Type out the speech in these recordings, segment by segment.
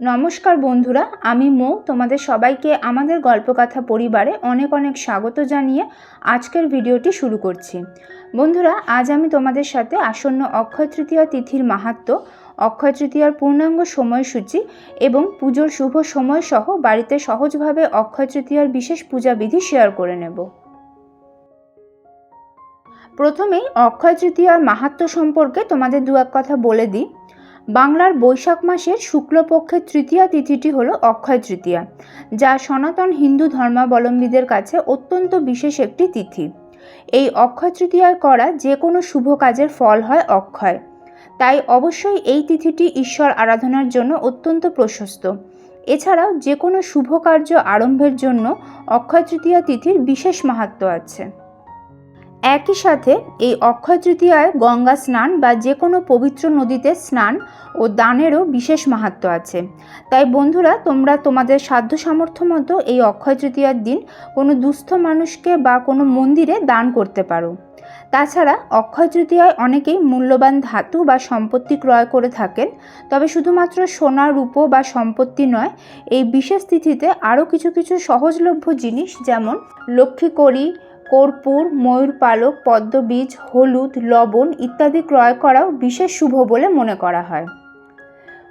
নমস্কার বন্ধুরা, আমি মৌ, তোমাদের সবাইকে আমাদের গল্পকথা পরিবারে অনেক অনেক স্বাগত জানিয়ে আজকের ভিডিওটি শুরু করছি। বন্ধুরা, আজ আমি তোমাদের সাথে আসন্ন অক্ষয় তৃতীয়া তিথির মাহাত্ম, অক্ষয় তৃতীয়ার পূর্ণাঙ্গ সময়সূচি এবং পুজোর শুভ সময় সহ বাড়িতে সহজভাবে অক্ষয় তৃতীয়ার বিশেষ পূজাবিধি শেয়ার করে নেব। প্রথমেই অক্ষয় তৃতীয়ার মাহাত্ম্য সম্পর্কে তোমাদের দু এক কথা বলে দিই। বাংলার বৈশাখ মাসের শুক্লপক্ষের তৃতীয়া তিথিটি হল অক্ষয় তৃতীয়া, যা সনাতন হিন্দু ধর্মাবলম্বীদের কাছে অত্যন্ত বিশেষ একটি তিথি। এই অক্ষয় তৃতীয়ায় করা যে কোনো শুভ কাজের ফল হয় অক্ষয়। তাই অবশ্যই এই তিথিটি ঈশ্বর আরাধনার জন্য অত্যন্ত প্রশস্ত। এছাড়াও যে কোনো শুভ কার্য আরম্ভের জন্য অক্ষয় তৃতীয়া তিথির বিশেষ মাহাত্ম্য আছে। একই সাথে এই অক্ষয় তৃতীয়ায় গঙ্গা স্নান বা যে কোনো পবিত্র নদীতে স্নান ও দানেরও বিশেষ মাহাত্ম্য আছে। তাই বন্ধুরা, তোমরা তোমাদের সাধ্য সামর্থ্য মতো এই অক্ষয় তৃতীয়ার দিন কোনো দুস্থ মানুষকে বা কোনো মন্দিরে দান করতে পারো। তাছাড়া অক্ষয় তৃতীয়ায় অনেকেই মূল্যবান ধাতু বা সম্পত্তি ক্রয় করে থাকেন, তবে শুধুমাত্র সোনা, রূপো বা সম্পত্তি নয়, এই বিশেষ তিথিতে আরও কিছু কিছু সহজলভ্য জিনিস যেমন লক্ষ্মী লক্ষ্মীকড়ি কর্পূর, ময়ূর পালক, পদ্মবীজ, হলুদ, লবণ ইত্যাদি ক্রয় করাও বিশেষ শুভ বলে মনে করা হয়।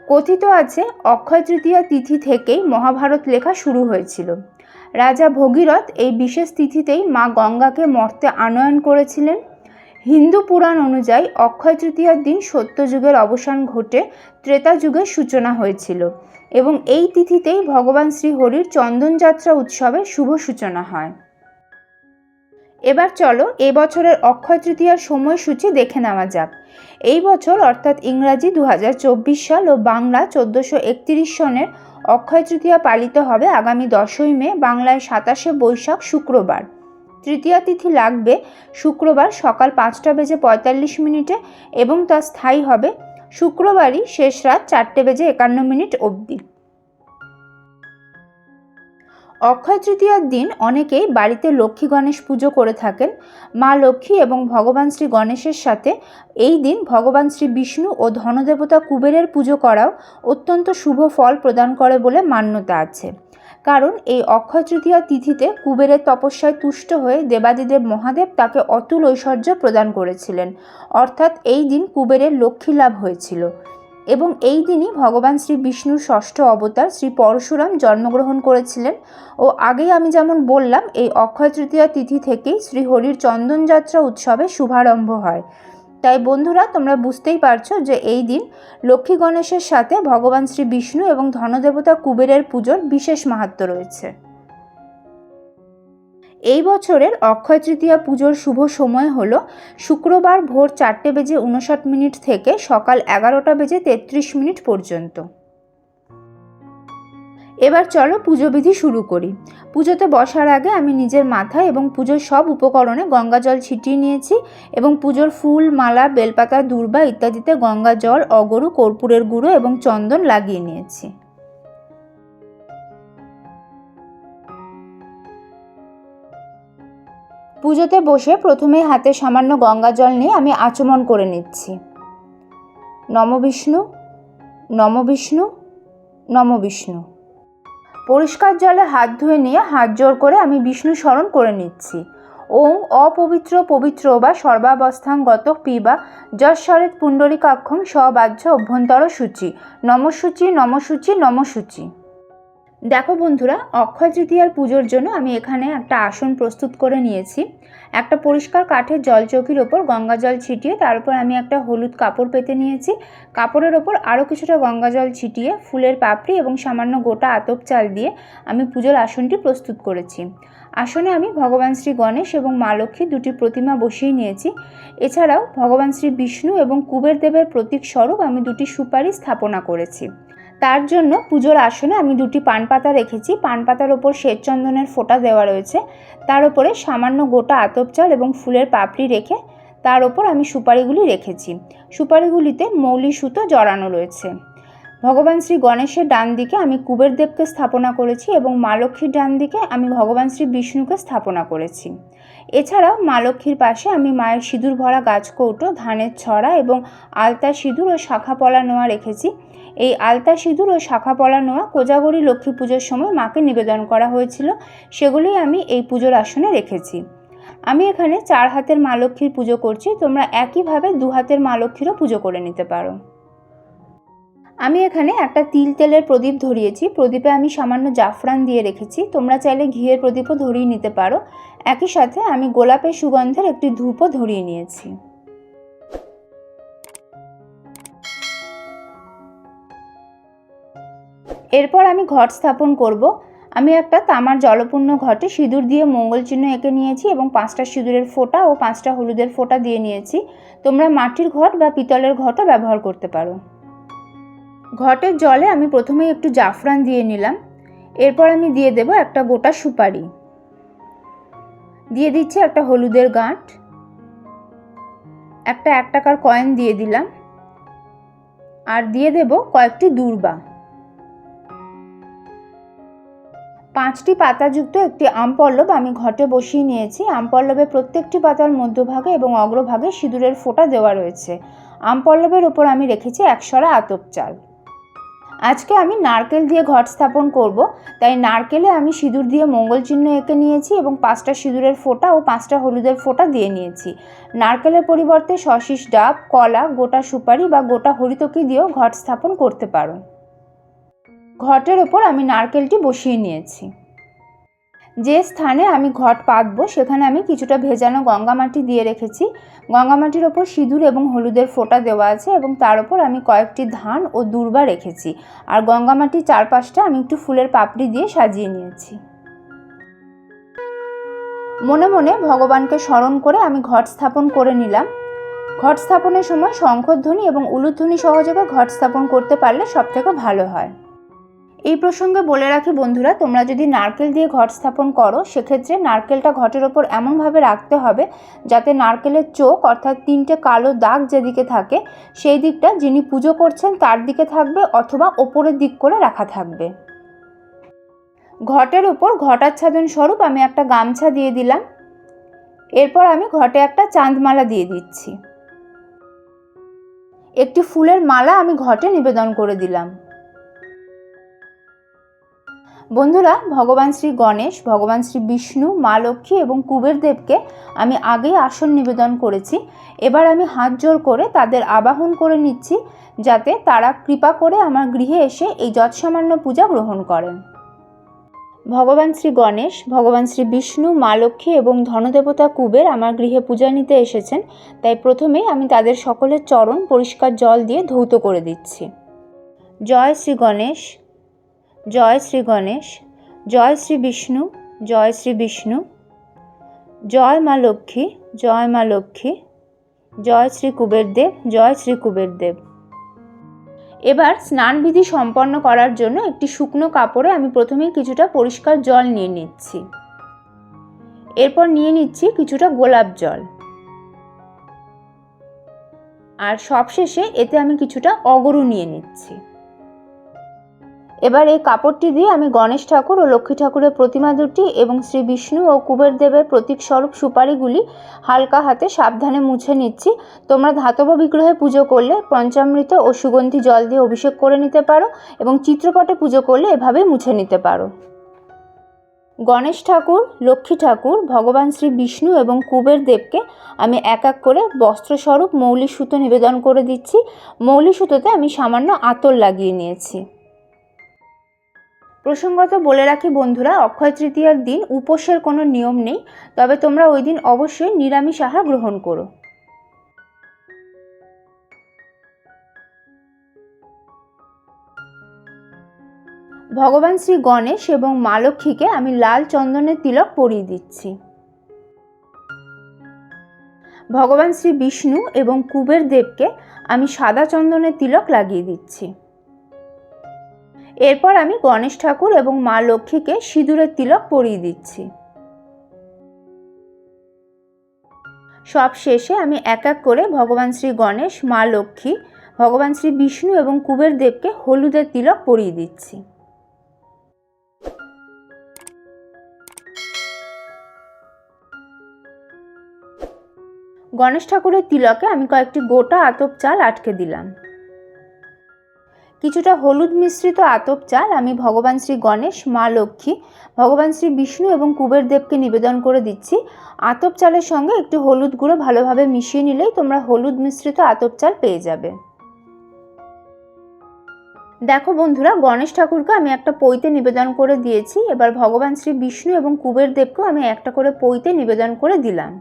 কথিত আছে, অক্ষয় তৃতীয়া তিথি থেকেই মহাভারত লেখা শুরু হয়েছিল। রাজা ভগীরথ এই বিশেষ তিথিতেই মা গঙ্গাকে মর্তে আনয়ন করেছিলেন। হিন্দু পুরাণ অনুযায়ী অক্ষয় তৃতীয়ার দিন সত্যযুগের অবসান ঘটে ত্রেতা যুগের সূচনা হয়েছিল এবং এই তিথিতেই ভগবান শ্রীহরির চন্দনযাত্রা উৎসবের শুভ সূচনা হয়। এবার চলো এ বছরের অক্ষয় তৃতীয়ার সময়সূচি দেখে নেওয়া যাক। এই বছর অর্থাৎ ইংরাজি দু হাজার চব্বিশ সাল ও বাংলা চোদ্দোশো একত্রিশ সনের অক্ষয় তৃতীয়া পালিত হবে আগামী দশই মে, বাংলায় সাতাশে বৈশাখ শুক্রবার। তৃতীয়া তিথি লাগবে শুক্রবার সকাল পাঁচটা বেজে পঁয়তাল্লিশ মিনিটে এবং তা স্থায়ী হবে শুক্রবারই শেষ রাত চারটে বেজে একান্ন মিনিট অবধি। অক্ষয় তৃতীয়ার দিন অনেকেই বাড়িতে লক্ষ্মী গণেশ পুজো করে থাকেন। মা লক্ষ্মী এবং ভগবান শ্রী গণেশের সাথে এই দিন ভগবান শ্রী বিষ্ণু ও ধনদেবতা কুবেরের পুজো করাও অত্যন্ত শুভ ফল প্রদান করে বলে মান্যতা আছে। কারণ এই অক্ষয় তৃতীয়া তিথিতে কুবেরের তপস্যায় তুষ্ট হয়ে দেবাদিদেব মহাদেব তাকে অতুল ঐশ্বর্য প্রদান করেছিলেন। অর্থাৎ এই দিন কুবেরের লক্ষ্মী লাভ হয়েছিল। এবং এই দিনই ভগবান শ্রী বিষ্ণুর ষষ্ঠ অবতার শ্রী পরশুরাম জন্মগ্রহণ করেছিলেন। ও আগেই আমি যেমন বললাম, এই অক্ষয় তৃতীয়া তিথি থেকেই শ্রীহরির চন্দনযাত্রা উৎসবের শুভারম্ভ হয়। তাই বন্ধুরা, তোমরা বুঝতেই পারছ যে এই দিন লক্ষ্মী গণেশের সাথে ভগবান শ্রী বিষ্ণু এবং ধনদেবতা কুবেরের পুজোর বিশেষ মাহাত্ম রয়েছে। এই বছরের অক্ষয় তৃতীয়া পুজোর শুভ সময় হল শুক্রবার ভোর চারটে বেজে উনষাট মিনিট থেকে সকাল এগারোটা বেজে তেত্রিশ মিনিট পর্যন্ত। এবার চলো পুজো বিধি শুরু করি। পুজোতে বসার আগে আমি নিজের মাথায় এবং পুজোর সব উপকরণে গঙ্গা জল ছিটিয়ে নিয়েছি এবং পুজোর ফুল, মালা, বেলপাতা, দূর্বা ইত্যাদিতে গঙ্গা জল, অগরু, কর্পূরের গুঁড়ো এবং চন্দন লাগিয়ে নিয়েছি। পুজোতে বসে প্রথমে হাতে সামান্য গঙ্গা জল নিয়ে আমি আচমন করে নিচ্ছি। নম বিষ্ণু নম বিষ্ণু নম বিষ্ণু। পরিষ্কার জলে হাত ধুয়ে নিয়ে হাত জোর করে আমি বিষ্ণু স্মরণ করে নিচ্ছি। ওং অপবিত্র পবিত্র বা সর্বাবস্থাঙ্গত পিবা যশ্বরেত পুণ্ডরিকাক্ষম স্ববাহ্য অভ্যন্তর সূচি নমসূচি নমসূচি নমসূচি। দেখো বন্ধুরা, অক্ষয় তৃতীয়ার পুজোর জন্য আমি এখানে একটা আসন প্রস্তুত করে নিয়েছি। একটা পরিষ্কার কাঠের জল চৌকির ওপর গঙ্গা জল ছিটিয়ে, তার উপর আমি একটা হলুদ কাপড় পেতে নিয়েছি। কাপড়ের ওপর আরও কিছুটা গঙ্গা জল ছিটিয়ে, ফুলের পাপড়ি এবং সামান্য গোটা আতপ চাল দিয়ে আমি পুজোর আসনটি প্রস্তুত করেছি। আসনে আমি ভগবান শ্রী গণেশ এবং মা লক্ষ্মী দুটি প্রতিমা বসিয়ে নিয়েছি। এছাড়াও ভগবান শ্রী বিষ্ণু এবং কুবের দেবের প্রতীক স্বরূপ আমি দুটি সুপারি স্থাপনা করেছি। তার জন্য পুজোর আসনে আমি দুটি পান পাতা রেখেছি। পান পাতার ওপর শ্বেতচন্দনের ফোঁটা দেওয়া রয়েছে। তার উপরে সামান্য গোটা আতপ চাল এবং ফুলের পাপড়ি রেখে তার ওপর আমি সুপারিগুলি রেখেছি। সুপারিগুলিতে মৌলি সুতো জড়ানো রয়েছে। ভগবান শ্রী গণেশের ডান দিকে আমি কুবের দেবকে স্থাপনা করেছি এবং মা লক্ষ্মীর ডান দিকে আমি ভগবান শ্রী বিষ্ণুকে স্থাপনা করেছি। এছাড়াও মা লক্ষ্মীর পাশে আমি মায়ের সিঁদুর ভরা গাছ কৌটো ধানের ছড়া এবং আলতা সিঁদুর ও শাখা পলা নেওয়া রেখেছি। এই আলতা সিঁদুর ও শাখা পলা নোয়া কোজাগরী লক্ষ্মী পুজোর সময় মাকে নিবেদন করা হয়েছিল। সেগুলোই আমি এই পুজোর আসনে রেখেছি। আমি এখানে চার হাতের মা লক্ষ্মীর পুজো করছি। তোমরা একইভাবে দু হাতের মা লক্ষ্মীরও পুজো করে নিতে পারো। আমি এখানে একটা তিল তেলের প্রদীপ ধরিয়েছি। প্রদীপে আমি সামান্য জাফরান দিয়ে রেখেছি। তোমরা চাইলে ঘিয়ের প্রদীপও ধরিয়ে নিতে পারো। একই সাথে আমি গোলাপের সুগন্ধের একটি ধূপও ধরিয়ে নিয়েছি। এরপর আমি ঘট স্থাপন করব। আমি একটা তামার জলপূর্ণ ঘটে সিঁদুর দিয়ে মঙ্গল চিহ্ন এঁকে নিয়েছি এবং পাঁচটা সিঁদুরের ফোঁটা ও পাঁচটা হলুদের ফোঁটা দিয়ে নিয়েছি। তোমরা মাটির ঘট বা পিতলের ঘটও ব্যবহার করতে পারো। ঘটের জলে আমি প্রথমেই একটু জাফরান দিয়ে নিলাম। এরপর আমি দিয়ে দেব একটা গোটা সুপারি। দিয়ে দিচ্ছি একটা হলুদের গাঁট। একটা এক টাকার কয়েন দিয়ে দিলাম। আর দিয়ে দেব কয়েকটি দূর্বা। পাঁচটি পাতাযুক্ত একটি আমপল্লব আমি ঘটে বসিয়ে নিয়েছি। আমপল্লবের প্রত্যেকটি পাতার মধ্যভাগে এবং অগ্রভাগে সিঁদুরের ফোঁটা দেওয়া রয়েছে। আমপল্লবের ওপর আমি রেখেছি একশরা আতপ চাল। আজকে আমি নারকেল দিয়ে ঘট স্থাপন করব। তাই নারকেলে আমি সিঁদুর দিয়ে মঙ্গল চিহ্ন এঁকে নিয়েছি এবং পাঁচটা সিঁদুরের ফোঁটা ও পাঁচটা হলুদের ফোঁটা দিয়ে নিয়েছি। নারকেলের পরিবর্তে শশিস ডাব, কলা, গোটা সুপারি বা গোটা হরিতকি দিয়েও ঘট স্থাপন করতে পারো। ঘটের ওপর আমি নারকেলটি বসিয়ে নিয়েছি। যে স্থানে আমি ঘট পাতবো, সেখানে আমি কিছুটা ভেজানো গঙ্গামাটি দিয়ে রেখেছি। গঙ্গামাটির ওপর সিঁদুর এবং হলুদের ফোঁটা দেওয়া আছে এবং তার ওপর আমি কয়েকটি ধান ও দূর্বা রেখেছি। আর গঙ্গামাটির চারপাশটা আমি একটু ফুলের পাপড়ি দিয়ে সাজিয়ে নিয়েছি। মনে মনে ভগবানকে স্মরণ করে আমি ঘট স্থাপন করে নিলাম। ঘট স্থাপনের সময় শঙ্খধ্বনি এবং উলুধ্বনি সহযোগে ঘট স্থাপন করতে পারলে সবথেকে ভালো হয়। এই প্রসঙ্গে বলে রাখি বন্ধুরা, তোমরা যদি নারকেল দিয়ে ঘট স্থাপন করো, সেক্ষেত্রে নারকেলটা ঘটের ওপর এমনভাবে রাখতে হবে যাতে নারকেলের চোখ, অর্থাৎ তিনটে কালো দাগ যেদিকে থাকে, সেই দিকটা যিনি পুজো করছেন তার দিকে থাকবে অথবা ওপরের দিক করে রাখা থাকবে। ঘটের ওপর ঘটাচ্ছাদন স্বরূপ আমি একটা গামছা দিয়ে দিলাম। এরপর আমি ঘটে একটা চাঁদমালা দিয়ে দিচ্ছি। একটি ফুলের মালা আমি ঘটে নিবেদন করে দিলাম। বন্ধুরা, ভগবান শ্রী গণেশ, ভগবান শ্রী বিষ্ণু, মা লক্ষ্মী এবং কুবের দেবকে আমি আগেই আসন নিবেদন করেছি। এবার আমি হাত জোর করে তাদের আবাহন করে নিচ্ছি যাতে তারা কৃপা করে আমার গৃহে এসে এই যৎসামান্য পূজা গ্রহণ করেন। ভগবান শ্রী গণেশ, ভগবান শ্রী বিষ্ণু, মা লক্ষ্মী এবং ধনদেবতা কুবের আমার গৃহে পূজা নিতে এসেছেন। তাই প্রথমেই আমি তাদের সকলের চরণ পরিষ্কার জল দিয়ে ধৌত করে দিচ্ছি। জয় শ্রী গণেশ। জয় শ্রী গণেশ, জয় শ্রী বিষ্ণু, জয় শ্রী বিষ্ণু, জয় মা লক্ষ্মী, জয় মা লক্ষ্মী, জয় শ্রী কুবেরদেব, জয় শ্রী কুবেরদেব। এবার স্নানবিধি সম্পন্ন করার জন্য একটি শুকনো কাপড়ে আমি প্রথমেই কিছুটা পরিষ্কার জল নিয়ে নিচ্ছি। এরপর নিয়ে নিচ্ছি কিছুটা গোলাপ জল। আর সবশেষে এতে আমি কিছুটা অগরু নিয়ে নিচ্ছি। এবার এই কাপড়টি দিয়ে আমি গণেশ ঠাকুর ও লক্ষ্মী ঠাকুরের প্রতিমা দুটি এবং শ্রী বিষ্ণু ও কুবের দেবের প্রতীক স্বরূপ সুপারিগুলি হালকা হাতে সাবধানে মুছে নিচ্ছি। তোমরা ধাতব বিগ্রহে পুজো করলে পঞ্চামৃত ও সুগন্ধি জল দিয়ে অভিষেক করে নিতে পারো এবং চিত্রপটে পুজো করলে এভাবে মুছে নিতে পারো। গণেশ ঠাকুর, লক্ষ্মী ঠাকুর, ভগবান শ্রী বিষ্ণু এবং কুবের দেবকে আমি এক এক করে বস্ত্রস্বরূপ মৌলি সুতো নিবেদন করে দিচ্ছি। মৌলি সুতোতে আমি সামান্য আতর লাগিয়ে নিয়েছি। প্রসঙ্গত বলে রাখি বন্ধুরা, অক্ষয় তৃতীয়ার দিন উপোসের কোনো নিয়ম নেই, তবে তোমরা ওই দিন অবশ্যই নিরামিষ আহার গ্রহণ করো। ভগবান শ্রী গণেশ এবং মা লক্ষ্মীকে আমি লাল চন্দনের তিলক পরিয়ে দিচ্ছি। ভগবান শ্রী বিষ্ণু এবং কুবের দেবকে আমি সাদা চন্দনের তিলক লাগিয়ে দিচ্ছি। এরপর আমি গণেশ ঠাকুর এবং মা লক্ষ্মীকে সিঁদুরের তিলক পরিয়ে দিচ্ছি। সব শেষে আমি এক এক করে ভগবান শ্রী গণেশ, মা লক্ষ্মী, ভগবান শ্রী বিষ্ণু এবং কুবের দেবকে হলুদের তিলক পরিয়ে দিচ্ছি। গণেশ ঠাকুরের তিলকে আমি কয়েকটি গোটা আতপ চাল আটকে দিলাম। কিছুটা হলুদ মিশ্রিত আতপ চাল আমি ভগবান শ্রী গণেশ, মা লক্ষ্মী, ভগবান শ্রী বিষ্ণু এবং কুবের দেবকে নিবেদন করে দিচ্ছি। আতপ চালের সঙ্গে একটু হলুদ গুঁড়ো ভালোভাবে মিশিয়ে নিলেই তোমরা হলুদ মিশ্রিত আতপ চাল পেয়ে যাবে। দেখো বন্ধুরা, গণেশ ঠাকুরকে আমি একটা পইতে নিবেদন করে দিয়েছি। এবার ভগবান শ্রী বিষ্ণু এবং কুবের দেবকেও আমি একটা করে পইতে নিবেদন করে দিলাম।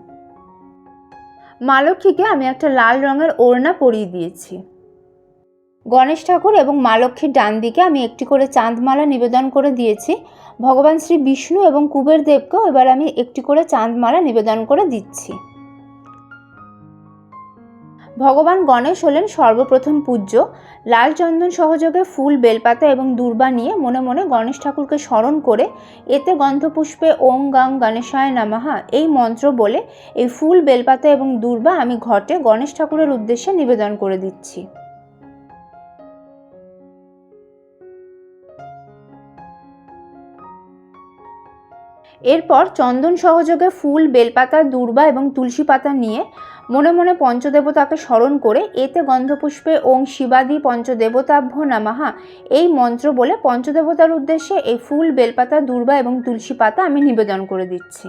মা লক্ষ্মীকে আমি একটা লাল রঙের ওড়না পরিয়ে দিয়েছি। গণেশ ঠাকুর এবং মা লক্ষ্মীর ডান দিকে আমি একটি করে চাঁদমালা নিবেদন করে দিয়েছি। ভগবান শ্রী বিষ্ণু এবং কুবের দেবকেও এবার আমি একটি করে চাঁদমালা নিবেদন করে দিচ্ছি। ভগবান গণেশ হলেন সর্বপ্রথম পূজ্য। লাল চন্দন সহযোগে ফুল, বেলপাতা এবং দূর্বা নিয়ে মনে মনে গণেশ ঠাকুরকে স্মরণ করে এতে গন্ধপুষ্পে ওং গাং গণেশায় নামাহা এই মন্ত্র বলে এই ফুল, বেলপাতা এবং দূর্বা আমি ঘটে গণেশ ঠাকুরের উদ্দেশ্যে নিবেদন করে দিচ্ছি। এরপর চন্দন সহযোগে ফুল বেলপাতা দুর্বা এবং তুলসী পাতা নিয়ে মনে মনে পঞ্চদেবতাকে স্মরণ করে এতে গন্ধপুষ্পে ওং শিবাদি পঞ্চদেবতাভ্য নামাহা এই মন্ত্র বলে পঞ্চদেবতার উদ্দেশ্যে এই ফুল, বেলপাতা, দুর্বা এবং তুলসী পাতা আমি নিবেদন করে দিচ্ছি।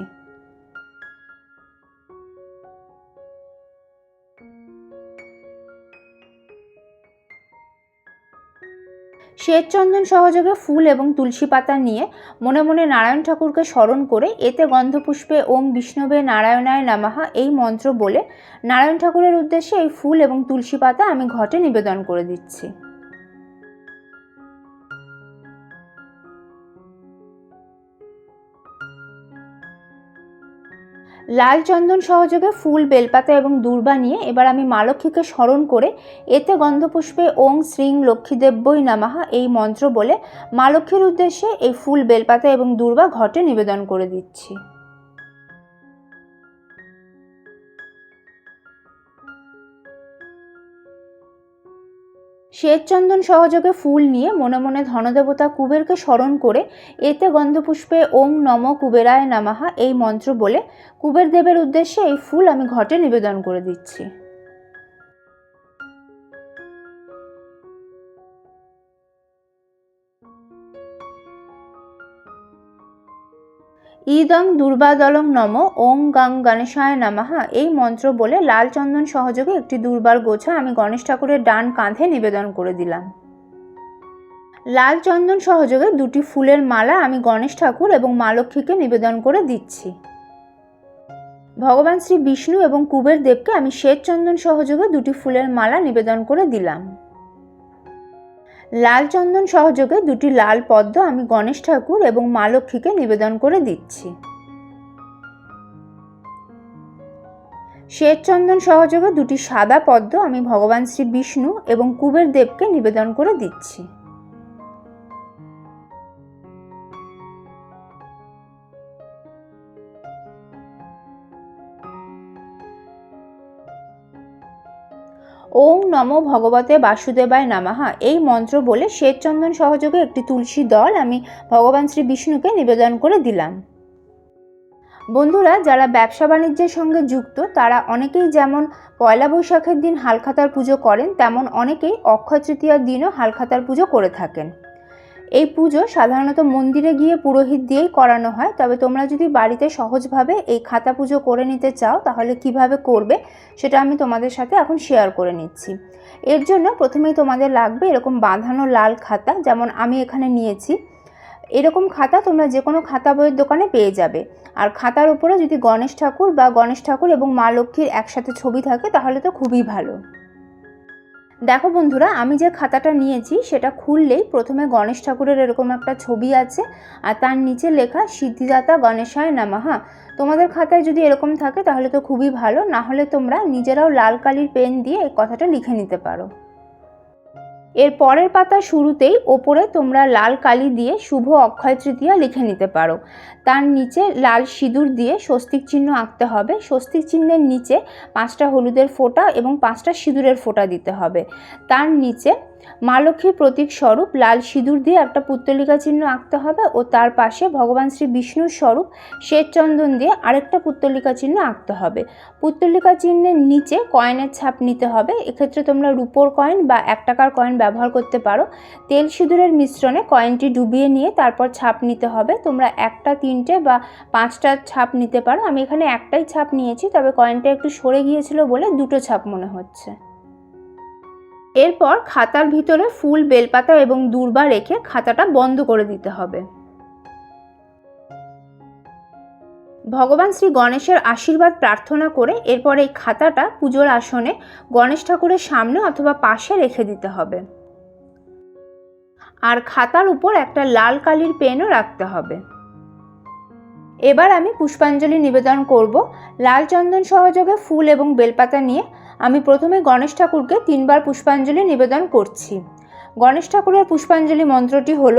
শ্বেতচন্দন সহযোগে ফুল এবং তুলসী পাতা নিয়ে মনে মনে নারায়ণ ঠাকুরকে স্মরণ করে এতে গন্ধপুষ্পে ওম বিষ্ণবে নারায়ণায় নামাহা এই মন্ত্র বলে নারায়ণ ঠাকুরের উদ্দেশ্যে এই ফুল এবং তুলসী পাতা আমি ঘটে নিবেদন করে দিচ্ছি। লাল চন্দন সহযোগে ফুল, বেলপাতা এবং দূর্বা নিয়ে এবার আমি মা লক্ষ্মীকে স্মরণ করে এতে গন্ধপুষ্পে ওং শ্রীং লক্ষ্মীদেব্যই নামাহা এই মন্ত্র বলে মা লক্ষ্মীর উদ্দেশ্যে এই ফুল, বেলপাতা এবং দূর্বা ঘটে নিবেদন করে দিচ্ছি। শ্বেতচন্দন সহযোগে ফুল নিয়ে মনে মনে ধনদেবতা কুবেরকে স্মরণ করে এতে গন্ধপুষ্পে ওম নম কুবেরায় নামাহা এই মন্ত্র বলে কুবের দেবের উদ্দেশ্যে এই ফুল আমি ঘটে নিবেদন করে দিচ্ছি। ইদং দুর্বাদলং নম ওং গাং গণেশায় নামাহা এই মন্ত্র বলে লাল চন্দন সহযোগে একটি দুর্বার গোছা আমি গণেশ ঠাকুরের ডান কাঁধে নিবেদন করে দিলাম। লাল চন্দন সহযোগে দুটি ফুলের মালা আমি গণেশ ঠাকুর এবং মা লক্ষ্মীকে নিবেদন করে দিচ্ছি। ভগবান শ্রী বিষ্ণু এবং কুবের দেবকে আমি শ্বেত চন্দন সহযোগে দুটি ফুলের মালা নিবেদন করে দিলাম। লাল চন্দন সহযোগে দুটি লাল পদ্ম আমি গণেশ ঠাকুর এবং মা লক্ষ্মীকে নিবেদন করে দিচ্ছি। শ্বেত চন্দন সহযোগে দুটি সাদা পদ্ম আমি ভগবান শ্রী বিষ্ণু এবং কুবের দেবকে নিবেদন করে দিচ্ছি। ওং নমো ভগবতে বাসুদেবায় নামাহা। এই মন্ত্র বলে শ্বেতচন্দন সহযোগে একটি তুলসী দল আমি ভগবান শ্রী বিষ্ণুকে নিবেদন করে দিলাম। বন্ধুরা, যারা ব্যবসা বাণিজ্যের সঙ্গে যুক্ত, তারা অনেকেই যেমন পয়লা বৈশাখের দিন হালখাতার পুজো করেন, তেমন অনেকেই অক্ষয় তৃতীয়ার দিনও হালখাতার পুজো করে থাকেন। এই পুজো সাধারণত মন্দিরে গিয়ে পুরোহিত দিয়েই করানো হয়। তবে তোমরা যদি বাড়িতে সহজভাবে এই খাতা পুজো করে নিতে চাও, তাহলে কীভাবে করবে সেটা আমি তোমাদের সাথে এখন শেয়ার করে নিচ্ছি। এর জন্য প্রথমেই তোমাদের লাগবে এরকম বাঁধানো লাল খাতা, যেমন আমি এখানে নিয়েছি। এরকম খাতা তোমরা যে কোনো খাতা বইয়ের দোকানে পেয়ে যাবে। আর খাতার উপরে যদি গণেশ ঠাকুর বা গণেশ ঠাকুর এবং মা লক্ষ্মীর একসাথে ছবি থাকে, তাহলে তো খুবই ভালো। দেখো বন্ধুরা, আমি যে খাতাটা নিয়েছি সেটা খুললেই প্রথমে গণেশ ঠাকুরের এরকম একটা ছবি আছে আর তার নিচে লেখা সিদ্ধিদাতা গণেশায় নামাহা। তোমাদের খাতায় যদি এরকম থাকে তাহলে তো খুবই ভালো, না হলে তোমরা নিজেরাও লাল কালির পেন দিয়ে এই কথাটা লিখে নিতে পারো। এর পরের পাতা শুরুতেই ওপরে তোমরা লাল কালি দিয়ে শুভ অক্ষয় তৃতীয়া লিখে নিতে পারো। তার নিচে লাল সিঁদুর দিয়ে স্বস্তিক চিহ্ন আঁকতে হবে। স্বস্তিক চিহ্নের নিচে পাঁচটা হলুদের ফোঁটা এবং পাঁচটা সিঁদুরের ফোঁটা দিতে হবে। তার নিচে মা লক্ষ্মীর প্রতীক স্বরূপ লাল সিঁদুর দিয়ে একটা পুত্তলিকা চিহ্ন আঁকতে হবে ও তার পাশে ভগবান শ্রী বিষ্ণুর স্বরূপ শ্বেত চন্দন দিয়ে আরেকটা পুত্তলিকা চিহ্ন আঁকতে হবে। পুত্তলিকা চিহ্নের নিচে কয়েনের ছাপ নিতে হবে। এক্ষেত্রে তোমরা রুপোর কয়েন বা এক টাকার কয়েন ব্যবহার করতে পারো। তেল সিঁদুরের মিশ্রণে কয়েনটি ডুবিয়ে নিয়ে তারপর ছাপ নিতে হবে। তোমরা একটা, তিনটে বা পাঁচটা ছাপ নিতে পারো। আমি এখানে একটাই ছাপ নিয়েছি, তবে কয়েনটা একটু সরে গিয়েছিল বলে দুটো ছাপ মনে হচ্ছে। এরপর খাতার ভিতরে ফুল, বেলপাতা এবং দূর্বা রেখে খাতাটা বন্ধ করে দিতে হবে। ভগবান শ্রী গণেশের আশীর্বাদ প্রার্থনা করে এরপর এই খাতাটা পুজোর আসনে গণেশ ঠাকুরের সামনে অথবা পাশে রেখে দিতে হবে। আর খাতার উপর একটা লাল কালির পেনও রাখতে হবে। এবার আমি পুষ্পাঞ্জলি নিবেদন করব লাল চন্দন সহযোগে ফুল এবং বেলপাতা নিয়ে। আমি প্রথমে গণেশ ঠাকুরকে তিনবার পুষ্পাঞ্জলি নিবেদন করছি। গণেশ ঠাকুরের পুষ্পাঞ্জলি মন্ত্রটি হল,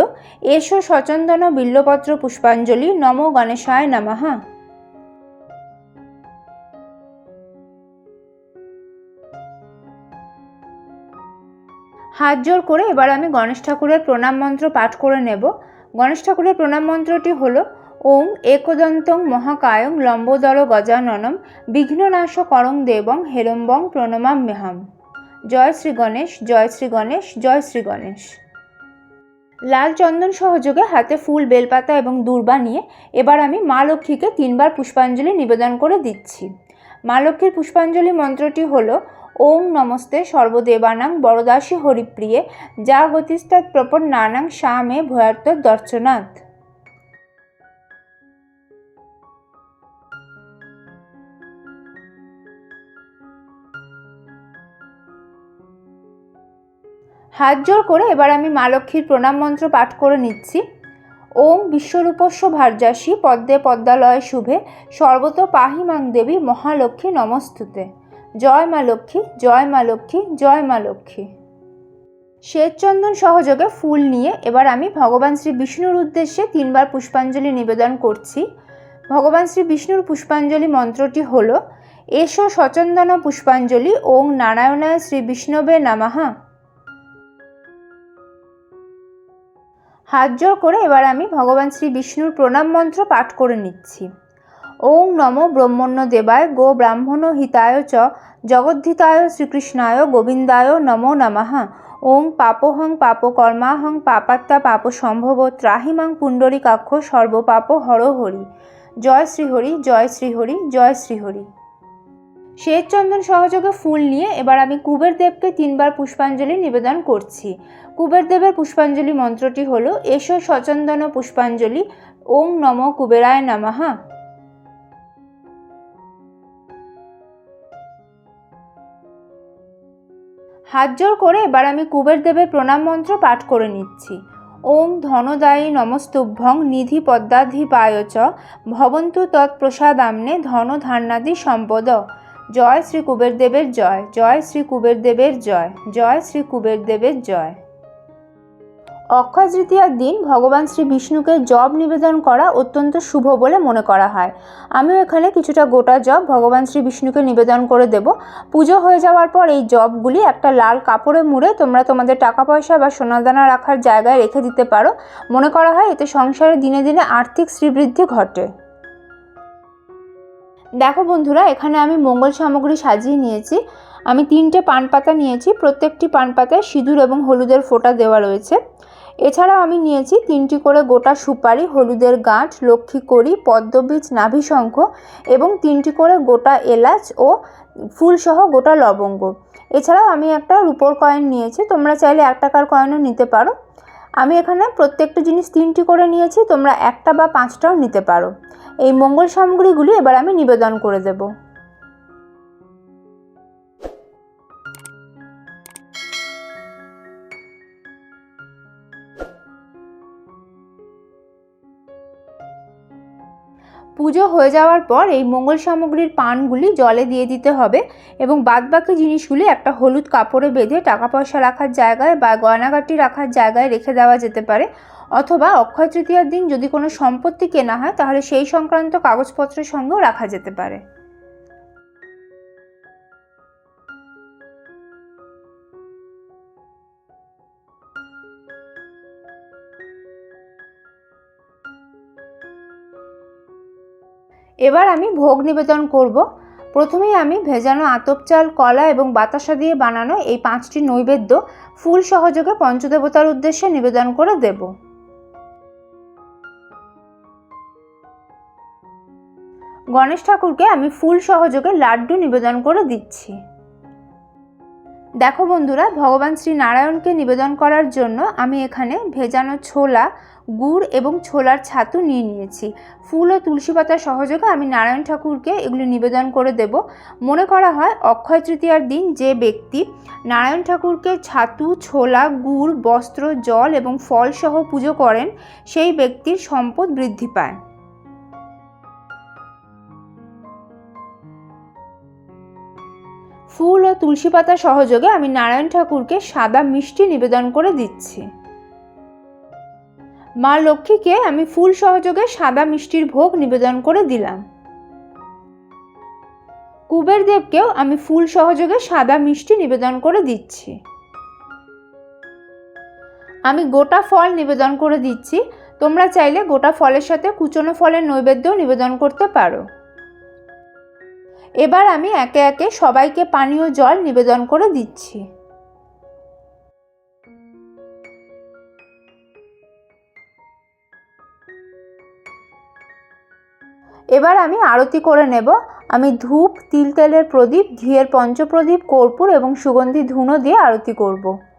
এসো সচন্দন বিল্লপত্র পুষ্পাঞ্জলি, নম গণেশায় নমঃ। হাত জোর করে এবার আমি গণেশ ঠাকুরের প্রণাম মন্ত্র পাঠ করে নেব। গণেশ ঠাকুরের প্রণাম মন্ত্রটি হল ওং একদন্তং মহাকায়ং লম্বোদর গজাননম বিঘ্ননাশ করং দেবং হেরম্বং প্রণমাম্যহম। জয় শ্রী গণেশ, জয় শ্রী গণেশ, জয় শ্রী গণেশ। লাল চন্দন সহযোগে হাতে ফুল, বেলপাতা এবং দূর্বা নিয়ে এবার আমি মা লক্ষ্মীকে তিনবার পুষ্পাঞ্জলি নিবেদন করে দিচ্ছি। মা লক্ষ্মীর পুষ্পাঞ্জলি মন্ত্রটি হল, ওম নমস্তে সর্বদেবানাং বরদাসী হরিপ্রিয়ে, যা গতিস্তাৎ প্রপর নানাং সা মে ভয়ার্ত দর্শনাথ হাত জোর করে এবার আমি মা লক্ষ্মীর প্রণাম মন্ত্র পাঠ করে নিচ্ছি। ওম বিশ্বরূপস্য ভার্যাসী পদ্মে পদ্মালয় শুভে, সর্বত পাহি মাং দেবী মহালক্ষ্মী নমস্তুতে। জয় মা লক্ষ্মী, জয় মা লক্ষ্মী, জয় মা লক্ষ্মী। শ্বেতচন্দন সহযোগে ফুল নিয়ে এবার আমি ভগবান শ্রী বিষ্ণুর উদ্দেশ্যে তিনবার পুষ্পাঞ্জলি নিবেদন করছি। ভগবান শ্রী বিষ্ণুর পুষ্পাঞ্জলি মন্ত্রটি হল এসো সচন্দন পুষ্পাঞ্জলি ওং নারায়ণায় শ্রী বিষ্ণবে নামাহা হাত জোর করে এবার আমি ভগবান শ্রী বিষ্ণুর প্রণাম মন্ত্র পাঠ করে নিচ্ছি। ওং নম ব্রহ্মণ্য দেবায় গো ব্রাহ্মণ হিতায় চ, জগদ্ধিতায় শ্রীকৃষ্ণায় গোবিন্দায় নমো নমঃ। ওং পাপোহং পাপকর্মাহং পাপাত্তা পাপ সম্ভব ত্রাহিমাং পুণ্ডরিকাক্ষ সর্বপাপ হর হরি জয় শ্রীহরি জয় শ্রীহরি জয় শ্রীহরি। শ্বেত চন্দন সহযোগে ফুল নিয়ে এবার আমি কুবের দেবকে তিনবার পুষ্পাঞ্জলি নিবেদন করছি। কুবের দেবের পুষ্পাঞ্জলি মন্ত্রটি হল, এসো সচন্দন পুষ্পাঞ্জলি, ওং নম কুবেরায় নমঃ। হাত জোর করে এবার আমি কুবের দেবের প্রণাম মন্ত্র পাঠ করে নিচ্ছি। ওং ধনদায়ী নমস্তুভ্যং নিধি পদ্মাধিপায় চ ভবন্তু তৎপ্রসাদাম্নে ধন ধান্যাদি সম্পদ। জয় শ্রী কুবের দেবের জয় জয় শ্রী কুবের দেবের জয় জয় শ্রী কুবের দেবের জয়। অক্ষয় তৃতীয়ার দিন ভগবান শ্রী বিষ্ণুকে জব নিবেদন করা অত্যন্ত শুভ বলে মনে করা হয়। আমিও এখানে কিছুটা গোটা জব ভগবান শ্রী বিষ্ণুকে নিবেদন করে দেব। পুজো হয়ে যাওয়ার পর এই জবগুলি একটা লাল কাপড়ে মুড়ে তোমরা তোমাদের টাকা পয়সা বা সোনাদানা রাখার জায়গায় রেখে দিতে পারো। মনে করা হয় এতে সংসারে দিনে দিনে আর্থিক শ্রীবৃদ্ধি ঘটে। দেখো বন্ধুরা, এখানে আমি মঙ্গল সামগ্রী সাজিয়ে নিয়েছি। আমি তিনটে পান পাতা নিয়েছি, প্রত্যেকটি পান পাতায় সিঁদুর এবং হলুদের ফোঁটা দেওয়া রয়েছে। এছাড়াও আমি নিয়েছি তিনটি করে গোটা সুপারি, হলুদের গাঁঠ লক্ষ্মী করি পদ্মবীজ নাভিশঙ্খ এবং তিনটি করে গোটা এলাচ ও ফুলসহ গোটা লবঙ্গ। এছাড়াও আমি একটা রুপোর কয়েন নিয়েছি, তোমরা চাইলে এক টাকার কয়েনও নিতে পারো। আমি এখানে প্রত্যেকটা জিনিস তিনটি করে নিয়েছি, তোমরা একটা বা পাঁচটাও নিতে পারো। এই মঙ্গল সামগ্রীগুলি এবার আমি নিবেদন করে দেবো। পুজো হয়ে যাওয়ার পর এই মঙ্গল সামগ্রীর পানগুলি জলে দিয়ে দিতে হবে এবং বাদবাকি জিনিসগুলি একটা হলুদ কাপড়ে বেঁধে টাকা পয়সা রাখার জায়গায় বা গয়নাগাটি রাখার জায়গায় রেখে দেওয়া যেতে পারে। অথবা অক্ষয় তৃতীয়ার দিন যদি কোনো সম্পত্তি কেনা হয়, তাহলে সেই সংক্রান্ত কাগজপত্রের সঙ্গেও রাখা যেতে পারে। এবার আমি ভোগ নিবেদন করব। প্রথমেই আমি ভেজানো আতপ চাল, কলা এবং বাতাসা দিয়ে বানানো এই পাঁচটি নৈবেদ্য ফুল সহযোগে পঞ্চদেবতার উদ্দেশ্যে নিবেদন করে দেব। গণেশ ঠাকুরকে আমি ফুল সহযোগে লাড্ডু নিবেদন করে দিচ্ছি। দেখো বন্ধুরা, ভগবান শ্রী নারায়ণকে নিবেদন করার জন্য আমি এখানে ভেজানো ছোলা, গুড় এবং ছোলার ছাতু নিয়ে নিয়েছি। ফুল ও তুলসী পাতা সহযোগে আমি নারায়ণ ঠাকুরকে এগুলি নিবেদন করে দেব। মনে করা হয় অক্ষয় তৃতীয়ার দিন যে ব্যক্তি নারায়ণ ঠাকুরকে ছাতু, ছোলা, গুড়, বস্ত্র, জল এবং ফল সহ পুজো করেন, সেই ব্যক্তির সম্পদ বৃদ্ধি পায়। ফুল ও তুলসী পাতা সহযোগে আমি নারায়ণ ঠাকুরকে সাদা মিষ্টি নিবেদন করে দিচ্ছি। মা লক্ষ্মীকে আমি ফুল সহযোগে সাদা মিষ্টির ভোগ নিবেদন করে দিলাম। কুবের দেবকেও আমি ফুল সহযোগে সাদা মিষ্টি নিবেদন করে দিচ্ছি। আমি গোটা ফল নিবেদন করে দিচ্ছি। তোমরা চাইলে গোটা ফলের সাথে কুচনো ফলের নৈবেদ্যও নিবেদন করতে পারো। এবার আমি একে একে সবাইকে পানীয় জল নিবেদন করে দিচ্ছি। এবার আমি আরতি করে নেব। আমি ধূপ, তিল তেলের প্রদীপ, ঘিয়ের পঞ্চপ্রদীপ, কর্পূর এবং সুগন্ধি ধুনো দিয়ে আরতি করব।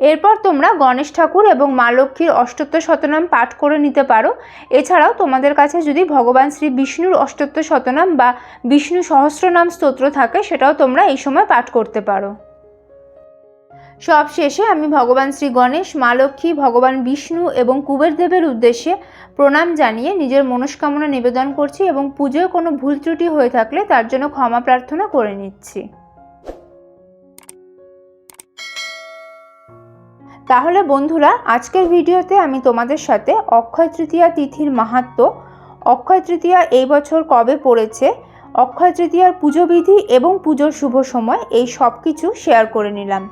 এরপর তোমরা গণেশ ঠাকুর এবং মা লক্ষ্মীর অষ্টোত্তর শতনাম পাঠ করে নিতে পারো। এছাড়াও তোমাদের কাছে যদি ভগবান শ্রী বিষ্ণুর অষ্টোত্তর শতনাম বা বিষ্ণু সহস্রনাম স্তোত্র থাকে, সেটাও তোমরা এই সময় পাঠ করতে পারো। সব শেষে আমি ভগবান শ্রী গণেশ, মা লক্ষ্মী, ভগবান বিষ্ণু এবং কুবের দেবের উদ্দেশ্যে প্রণাম জানিয়ে নিজের মনস্কামনা নিবেদন করছি এবং পুজোয় কোনো ভুল ত্রুটি হয়ে থাকলে তার জন্য ক্ষমা প্রার্থনা করে নিচ্ছি। তাহলে বন্ধুরা, আজকের ভিডিওতে আমি তোমাদের সাথে অক্ষয় তৃতীয়া তিথির মাহাত্ম, অক্ষয় তৃতীয়া এই বছর কবে পড়েছে, অক্ষয় তৃতীয়ার পুজো বিধি এবং পুজোর শুভ সময় এই সব কিছু শেয়ার করে নিলাম।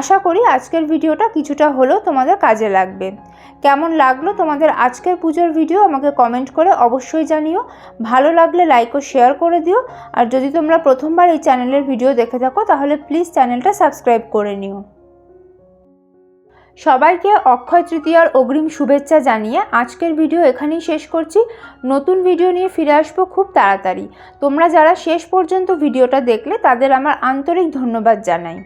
আশা করি আজকের ভিডিওটা কিছুটা হলেও তোমাদের কাজে লাগবে। কেমন লাগল তোমাদের আজকের পুজোর ভিডিও আমাকে কমেন্ট করে অবশ্যই জানিও। ভালো লাগলে লাইক ও শেয়ার করে দিও। আর যদি তোমরা প্রথমবার এই চ্যানেলের ভিডিও দেখে থাকো, তাহলে প্লিজ চ্যানেলটা সাবস্ক্রাইব করে নিও। সবাইকে অক্ষয় তৃতীয়ার অগ্রিম শুভেচ্ছা জানিয়ে আজকের ভিডিও এখানেই শেষ করছি। নতুন ভিডিও নিয়ে ফিরে আসব খুব তাড়াতাড়ি। তোমরা যারা শেষ পর্যন্ত ভিডিওটা দেখলে, তাদের আমার আন্তরিক ধন্যবাদ জানাই।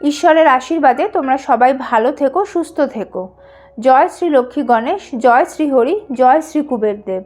ঈশ্বরের আশীর্বাদে তোমরা সবাই ভালো থেকো, সুস্থ থেকো। জয় শ্রী লক্ষ্মী গণেশ, জয় শ্রী হরি, জয় শ্রী কুবের দেব